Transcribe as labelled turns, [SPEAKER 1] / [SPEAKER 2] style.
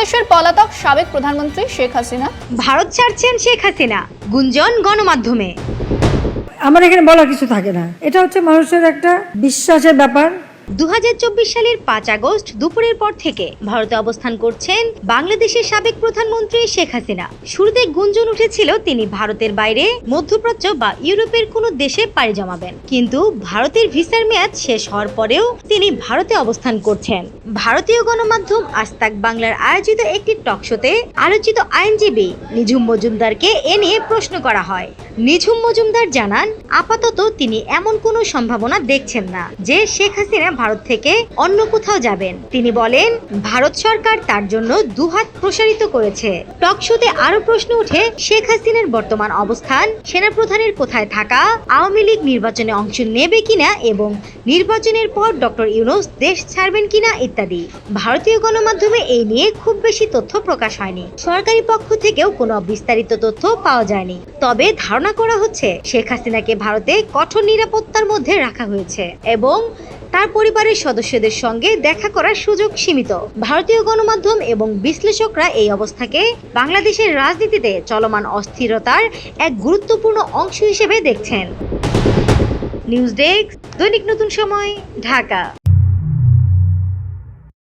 [SPEAKER 1] বাংলাদেশের পলাতক সাবেক প্রধানমন্ত্রী শেখ হাসিনা।
[SPEAKER 2] ভারত ছাড়ছেন শেখ হাসিনা। গুঞ্জন গণমাধ্যমে।
[SPEAKER 3] আমার এখানে বলা কিছু থাকে না। এটা হচ্ছে মানুষের একটা বিশ্বাসের ব্যাপার।
[SPEAKER 2] দু হাজার চব্বিশ সালের পাঁচ আগস্ট দুপুরের পর থেকে ভারতে অবস্থান করছেন বাংলাদেশের সাবেক প্রধানমন্ত্রী শেখ হাসিনা। শুরুতে গুঞ্জন উঠেছিল তিনি ভারতের বাইরে, মধ্যপ্রাচ্য বা ইউরোপের কোনো দেশে পাড়ি জমাবেন। কিন্তু ভারতের ভিসার মেয়াদ শেষ হওয়ার পরেও তিনি ভারতে অবস্থান করছেন। ভারতীয় গণমাধ্যম আস্তাক বাংলার আয়োজিত একটি টকশোতে আলোচিত আইনজীবী নিঝুম মজুমদারকে এ নিয়ে প্রশ্ন করা হয়। নিঝুম মজুমদার জানান, আপাতত তিনি এমন কোনো সম্ভাবনা দেখছেন না যে শেখ হাসিনা ভারত থেকে অন্য কোথাও যাবেন। তিনি বলেন, ভারত সরকার তার জন্য দুহাত প্রসারিত করেছে। টক শোতে আরও প্রশ্ন উঠে শেখ হাসিনার বর্তমান অবস্থান, সেনাপ্রধানের কোথায় থাকা, আওয়ামী লীগ নির্বাচনে অংশ নেবে কিনা এবং নির্বাচনের পর ডক্টর ইউনুস দেশ ছাড়বেন কিনা ইত্যাদি। ভারতীয় গণমাধ্যমে এই নিয়ে খুব বেশি তথ্য প্রকাশ হয়নি। সরকারি পক্ষ থেকেও কোনো বিস্তারিত তথ্য পাওয়া যায়নি। তবে ধারণা করা হচ্ছে, শেখ হাসিনাকে ভারতে কঠোর নিরাপত্তার মধ্যে রাখা হয়েছে এবং তার পরিবারের সদস্যদের সঙ্গে দেখা করার সুযোগ সীমিত। ভারতীয় গণমাধ্যম এবং বিশ্লেষকরা এই অবস্থাকে বাংলাদেশের রাজনীতিতে চলমান অস্থিরতার এক গুরুত্বপূর্ণ অংশ হিসেবে দেখছেন। নিউজ ডেস্ক, দৈনিক নতুন সময়, ঢাকা।